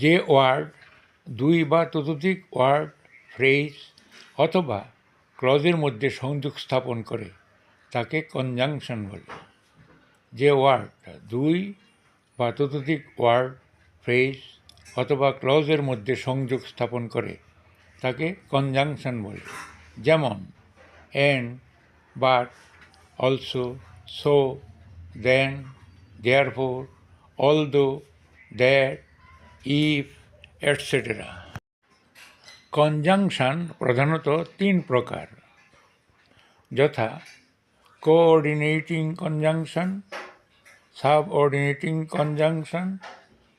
যে ওয়ার্ড, দুই বা ততোধিক ওয়ার্ড, ফ্রেজ অথবা ক্লজের মধ্যে সংযোগ স্থাপন করে, তাকে কনজাংশন বলে। যে ওয়ার্ড দুই বা ততোধিক ওয়ার্ড, ফ্রেজ অথবা ক্লজের মধ্যে সংযোগ স্থাপন করে, তাকে কনজাংশন বলে। যেমন and but, also, so, then, therefore, although, that if, etcetera. Conjunction প্রধানত তিন প্রকার। যথা, coordinating conjunction, subordinating conjunction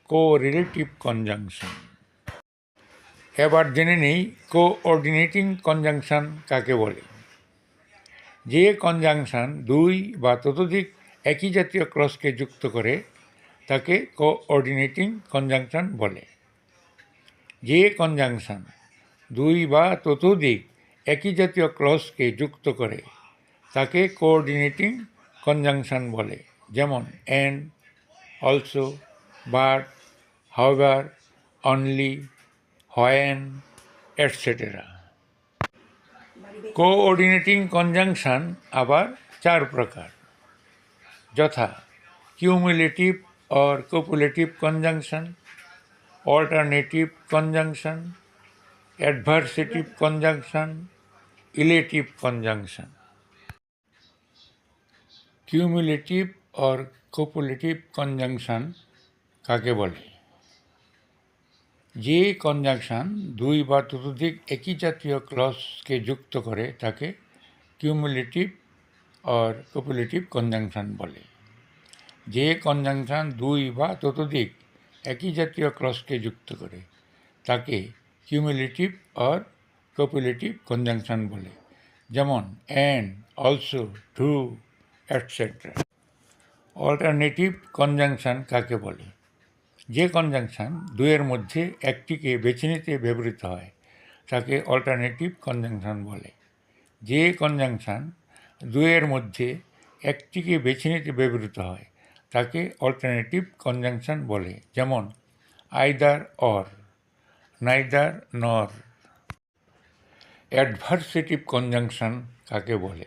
correlative conjunction. এবার জেনে নেই কোঅর্ডিনেটিং কনজাংশন কাকে বলে। যে কনজাংশন দুই বা ততোধিক একই জাতীয় ক্রসকে যুক্ত করে তাকে কোঅর্ডিনেটিং কনজাংশন বলে। যে কনজাংশন দুই বা ততোধিক একই জাতীয় ক্লসকে যুক্ত করে, তাকে কোঅর্ডিনেটিং কনজাংশন বলে। যেমন and also but however only when etcetera coordinating conjunction আবার চার প্রকার। যথা cumulative or copulative conjunction alternative conjunction adversative conjunction illative conjunction cumulative or copulative conjunction কাকে বলে? যে কনজাংশন দুই বা ততোধিক একই জাতীয় ক্লসকে যুক্ত করে তাকে কিউমুলেটিভ অর কোপুলেটিভ কনজাংশন বলে। যে কনজাংশন দুই বা ততোধিক একই জাতীয় ক্লসকে যুক্ত করে, তাকে কিউমুলেটিভ অর কোপুলেটিভ কনজাংশন বলে, যেমন and also too etcetera alternative conjunction কাকে বলে? যে কনজাংশন দুয়ের মধ্যে একটিকে বেছে নিতে ব্যবহৃত হয়, তাকে অল্টারনেটিভ কনজাংশন বলে। যে কনজাংশন দুয়ের মধ্যে একটিকে বেছে নিতে ব্যবহৃত হয় তাকে অল্টারনেটিভ কনজাংশন বলে, যেমন either or neither nor adversative conjunction কাকে বলে?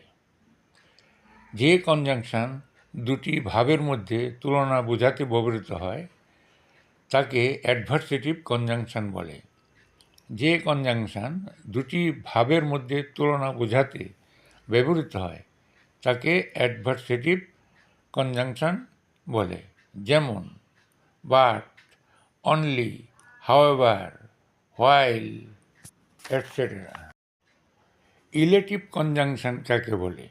যে কনজাংশন দুটি ভাবের মধ্যে তুলনা বোঝাতে ব্যবহৃত হয়, তাকে অ্যাডভার্সেটিভ কনজাংশন বলে। যে কনজাংশন দুটি ভাবের মধ্যে তুলনা বোঝাতে ব্যবহৃত হয়, তাকে অ্যাডভার্সেটিভ কনজাংশন বলে। যেমন but only however while etcetera illative conjunction কাকে বলে?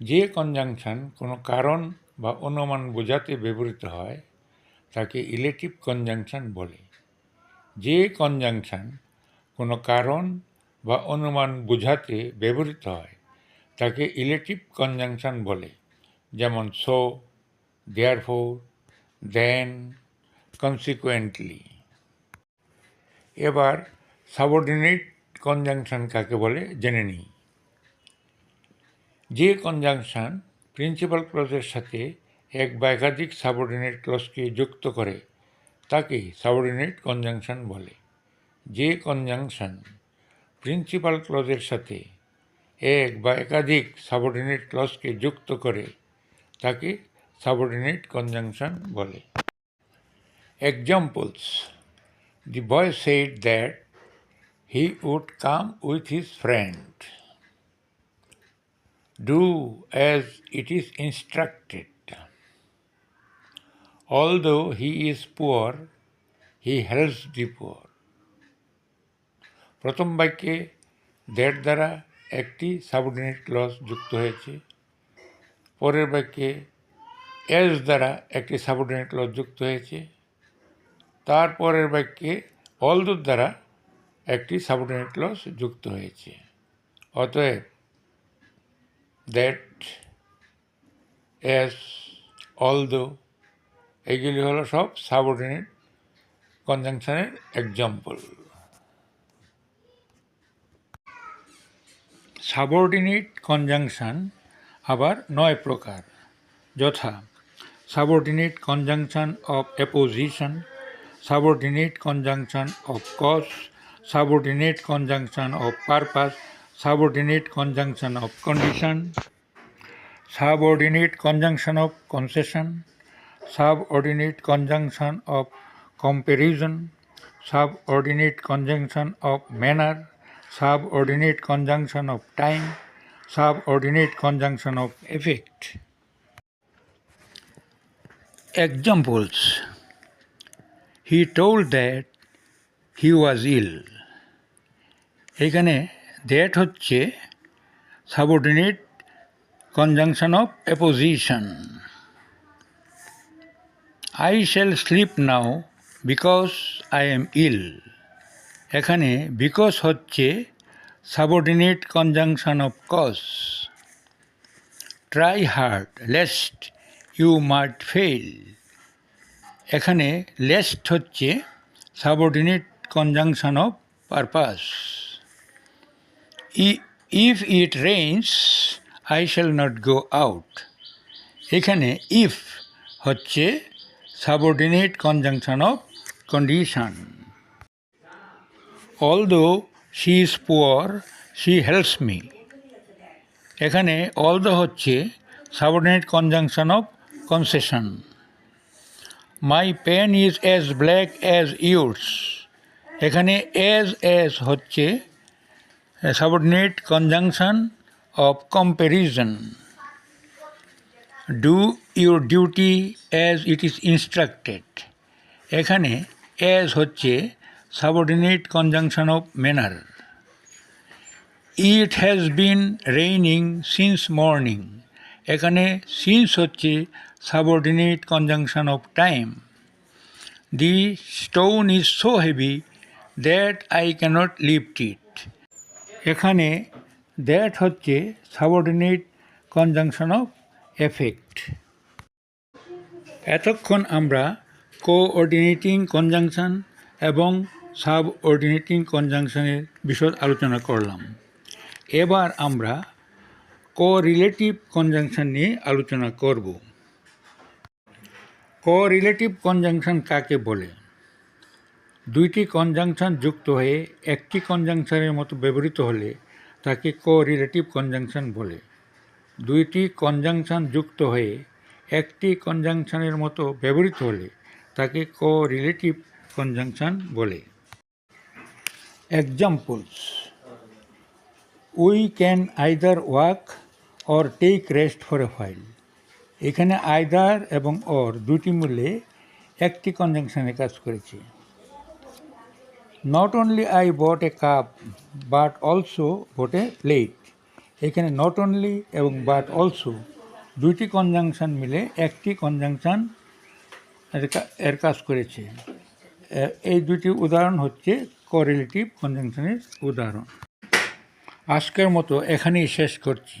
যে কনজাংশন কোনো কারণ বা অনুমান বোঝাতে ব্যবহৃত হয়, তাকে ইলেটিভ কনজাংশন বলে। যে কনজাংশন কোনো কারণ বা অনুমান বোঝাতে ব্যবহৃত হয়, তাকে ইলেটিভ কনজাংশন বলে। যেমন সো দেয়ারফোর দেন কনসিকুয়েন্টলি এবার সাবঅর্ডিনেট কনজাংশন কাকে বলে? জেনে নিই। যে কনজাংশন প্রিন্সিপাল ক্লজের সাথে এক বা একাধিক সাবঅর্ডিনেট ক্লজকে যুক্ত করে, তাকে সাবঅর্ডিনেট কনজাংশন বলে। যে কনজাংশন প্রিন্সিপাল ক্লজের সাথে এক বা একাধিক সাবঅর্ডিনেট ক্লজকে যুক্ত করে, তাকে সাবঅর্ডিনেট কনজাংশন বলে examples the boy said that he would come with his friend do as it is instructed. Although he is poor, he helps the poor. প্রথম বাক্যে দ্যাট দ্বারা একটি সাবঅর্ডিনেট ক্লজ যুক্ত হয়েছে পরের বাক্যে এস দ্বারা একটি সাবঅর্ডিনেট ক্লজ যুক্ত হয়েছে। তারপরের বাক্যে অলদোর দ্বারা একটি সাবঅর্ডিনেট ক্লজ যুক্ত হয়েছে। অতএব দ্যাট এস অলদো এগুলি হলো সব সাবঅর্ডিনেট কনজাংশনের এক্সাম্পল। সাবঅর্ডিনেট কনজাংশন আবার নয় প্রকার। যথা subordinate conjunction of apposition, subordinate conjunction of cause, subordinate conjunction of purpose, subordinate conjunction of condition, subordinate conjunction of concession, subordinate conjunction of comparison, subordinate conjunction of manner, subordinate conjunction of time, subordinate conjunction of effect. Examples. He told that he was ill. এখানে that হচ্ছে subordinate conjunction of apposition I shall sleep now because I am ill এখানে because হচ্ছে subordinate conjunction of cause try hard lest you must fail এখানে lest হচ্ছে subordinate conjunction of purpose if it rains I shall not go out এখানে if হচ্ছে subordinate conjunction of condition although she is poor she helps me এখানে although হচ্ছে subordinate conjunction of concession my pen is as black as yours এখানে as as হচ্ছে subordinate conjunction of comparison do your duty as it is instructed এখানে as হচ্ছে subordinate conjunction of manner it has been raining since morning এখানে since হচ্ছে subordinate conjunction of time the stone is so heavy that I cannot lift it এখানে that হচ্ছে subordinate conjunction of effect এতক্ষণ আমরা coordinating conjunction এবং subordinating কনজাংশনের বিষয় আলোচনা করলাম। এবার আমরা কো রিলেটিভ কনজাংশন নিয়ে আলোচনা করব। কো রিলেটিভ কনজাংশন কাকে বলে? দুইটি কনজাংশন যুক্ত হয়ে একটি কনজাংশনের মতো ব্যবহৃত হলে তাকে কো রিলেটিভ কনজাংশন বলে। দুইটি কনজাংশন যুক্ত হয়ে একটি কনজাংশনের মতো ব্যবহৃত হলে তাকে কো রিলেটিভ কনজাংশন বলে। Examples we can either walk or take rest for a while এখানে আইদার এবং অর দুটি মূল্যে একটি কনজাংশনে কাজ করেছে। Not only I bought a cup but also bought a plate এখানে নট অনলি এবং বাট অলসো দুইটি কনজাংশন মিলে একটি কনজাংশন এর কাজ করেছে। এই দুটি উদাহরণ হচ্ছে কোরিলেটিভ কনজাংশনের উদাহরণ। আজকের মতো এখানেই শেষ করছি।